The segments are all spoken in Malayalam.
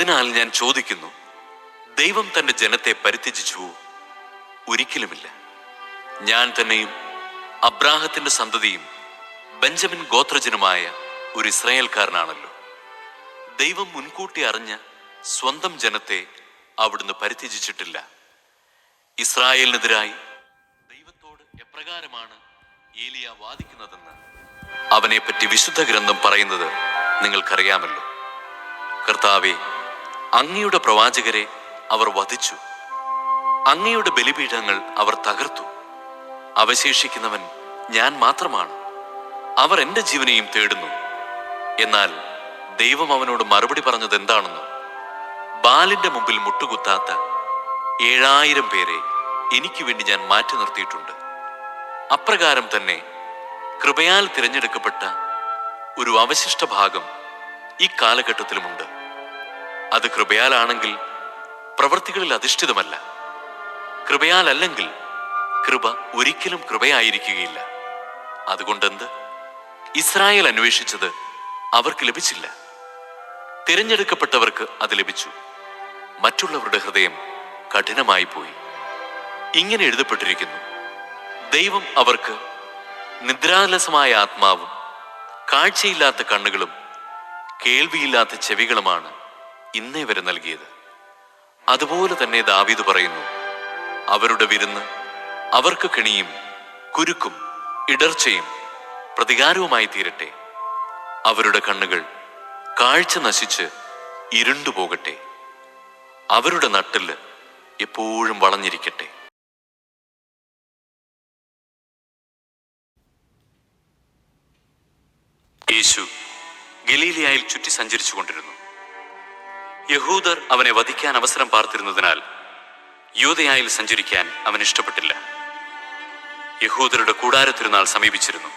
അതിനാൽ ഞാൻ ചോദിക്കുന്നു ദൈവം തന്റെ ജനത്തെ പരിത്യജിച്ചുവോ ഒരിക്കലുമില്ല. ഞാൻ തന്നെയും അബ്രാഹത്തിന്റെ സന്തതിയും ബെഞ്ചമിൻ ഗോത്രജനുമായ ഒരു ഇസ്രയേൽക്കാരനാണല്ലോ. ദൈവം മുൻകൂട്ടി അറിഞ്ഞ സ്വന്തം ജനത്തെ അവിടുന്ന് പരിത്യജിച്ചിട്ടില്ല. ഇസ്രായേലിനെതിരായി ദൈവത്തോട് എപ്രകാരമാണ് ഏലിയ വാദിക്കുന്നതെന്ന് അവനെപ്പറ്റി വിശുദ്ധ ഗ്രന്ഥം പറയുന്നത് നിങ്ങൾക്കറിയാമല്ലോ. കർത്താവെ അങ്ങയുടെ പ്രവാചകരെ അവർ വധിച്ചു. അങ്ങയുടെ ബലിപീഠങ്ങൾ അവർ തകർത്തു. അവശേഷിക്കുന്നവൻ ഞാൻ മാത്രമാണ്. അവർ എന്റെ ജീവനെയും തേടുന്നു. എന്നാൽ ദൈവം അവനോട് മറുപടി പറഞ്ഞത് എന്താണെന്നോ? ബാലിന്റെ മുമ്പിൽ മുട്ടുകുത്താത്ത ഏഴായിരം പേരെ എനിക്ക് വേണ്ടി ഞാൻ മാറ്റി നിർത്തിയിട്ടുണ്ട്. അപ്രകാരം തന്നെ കൃപയാൽ തിരഞ്ഞെടുക്കപ്പെട്ട ഒരു അവശിഷ്ട ഭാഗം ഈ കാലഘട്ടത്തിലുമുണ്ട്. അത് കൃപയാലാണെങ്കിൽ പ്രവൃത്തികളിൽ അധിഷ്ഠിതമല്ല. കൃപയാലല്ലെങ്കിൽ കൃപ ഒരിക്കലും കൃപയായിരിക്കുകയില്ല. അതുകൊണ്ടെന്ത്? ഇസ്രായേൽ അന്വേഷിച്ചത് അവർക്ക് ലഭിച്ചില്ല. തിരഞ്ഞെടുക്കപ്പെട്ടവർക്ക് അത് ലഭിച്ചു. മറ്റുള്ളവരുടെ ഹൃദയം കഠിനമായി പോയി. ഇങ്ങനെ എഴുതപ്പെട്ടിരിക്കുന്നു. ദൈവം അവർക്ക് നിദ്രാലസമായ ആത്മാവും കാഴ്ചയില്ലാത്ത കണ്ണുകളും കേൾവിയില്ലാത്ത ചെവികളുമാണ് ഇന്നേ വരെ നൽകിയത്. അതുപോലെ തന്നെ ദാവീദ് പറയുന്നു അവരുടെ വിരുന്ന് അവർക്ക് കെണിയും കുരുക്കും ഇടർച്ചയും പ്രതികാരവുമായി തീരട്ടെ. അവരുടെ കണ്ണുകൾ കാഴ്ച നശിച്ച് ഇരുണ്ടുപോകട്ടെ അവരുടെ നട്ടിൽ എപ്പോഴും വളഞ്ഞിരിക്കട്ടെ. യേശു ഗലീലിയായിൽ ചുറ്റി സഞ്ചരിച്ചു കൊണ്ടിരുന്നു യഹൂദർ അവനെ വധിക്കാൻ അവസരം പാർത്തിരുന്നതിനാൽ യൂതയായിൽ സഞ്ചരിക്കാൻ അവൻ ഇഷ്ടപ്പെട്ടില്ല. യഹൂദരുടെ കൂടാരത്തിരുന്നാൾ സമീപിച്ചിരുന്നു.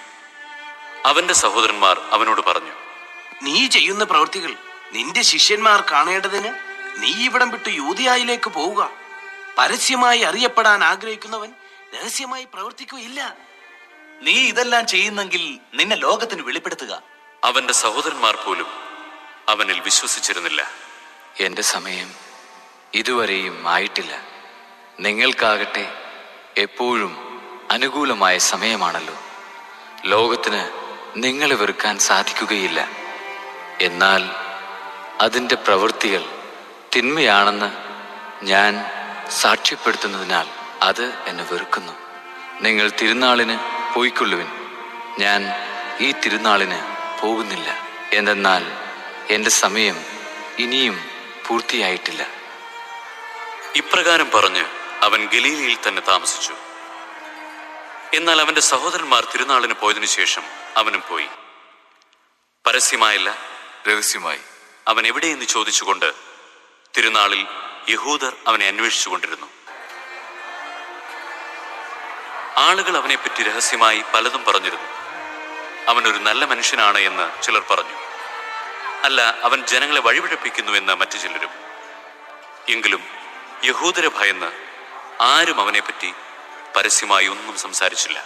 അവന്റെ സഹോദരന്മാർ അവനോട് പറഞ്ഞു നീ ചെയ്യുന്ന പ്രവൃത്തികൾ നിന്റെ ശിഷ്യന്മാർ കാണേണ്ടതിന് നീ ഇവിടം വിട്ട് യൂതിയായിലേക്ക് പോവുക. പരസ്യമായി അറിയപ്പെടാൻ ആഗ്രഹിക്കുന്നവൻ രഹസ്യമായി പ്രവർത്തിക്കുകയില്ല. നീ ഇതെല്ലാം ചെയ്യുന്നെങ്കിൽ നിന്നെ ലോകത്തിന് വെളിപ്പെടുത്തുക. അവന്റെ സഹോദരന്മാർ പോലും അവനിൽ വിശ്വസിച്ചിരുന്നില്ല. എന്റെ സമയം ഇതുവരെയും ആയിട്ടില്ല. നിങ്ങൾക്കാകട്ടെ എപ്പോഴും അനുകൂലമായ സമയമാണല്ലോ. ലോകത്തിന് നിങ്ങളെ വെറുക്കാൻ സാധിക്കുകയില്ല. എന്നാൽ അതിന്റെ പ്രവൃത്തികൾ തിന്മയാണെന്ന് ഞാൻ സാക്ഷ്യപ്പെടുത്തുന്നതിനാൽ അത് എന്നെ വെറുക്കുന്നു. നിങ്ങൾ തിരുനാളിന് പോയിക്കൊള്ളുവിൻ. ഞാൻ ഈ തിരുനാളിന് പോകുന്നില്ല. എന്തെന്നാൽ എന്റെ സമയം ഇനിയും പൂർത്തിയായിട്ടില്ല. ഇപ്രകാരം പറഞ്ഞ് അവൻ ഗലീലയിൽ തന്നെ താമസിച്ചു. എന്നാൽ അവന്റെ സഹോദരന്മാർ തിരുനാളിന് പോയതിനു ശേഷം അവനും പോയി. പരസ്യമായല്ല രഹസ്യമായി. അവൻ എവിടെയെന്ന് ചോദിച്ചുകൊണ്ട് തിരുനാളിൽ യഹൂദർ അവനെ അന്വേഷിച്ചുകൊണ്ടിരുന്നു. ആളുകൾ അവനെപ്പറ്റി രഹസ്യമായി പലതും പറഞ്ഞിരുന്നു. അവനൊരു നല്ല മനുഷ്യനാണ് എന്ന് ചിലർ പറഞ്ഞു. അല്ല അവൻ ജനങ്ങളെ വഴിപിഴപ്പിക്കുന്നു എന്ന് മറ്റു ചിലരും. എങ്കിലും യഹൂദരെ ഭയന്ന് ആരും അവനെപ്പറ്റി പരസ്യമായി ഒന്നും സംസാരിച്ചില്ല.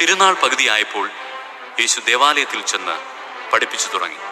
തിരുനാൾ പകുതിയായപ്പോൾ യേശു ദേവാലയത്തിൽ ചെന്ന് പഠിപ്പിച്ചു തുടങ്ങി.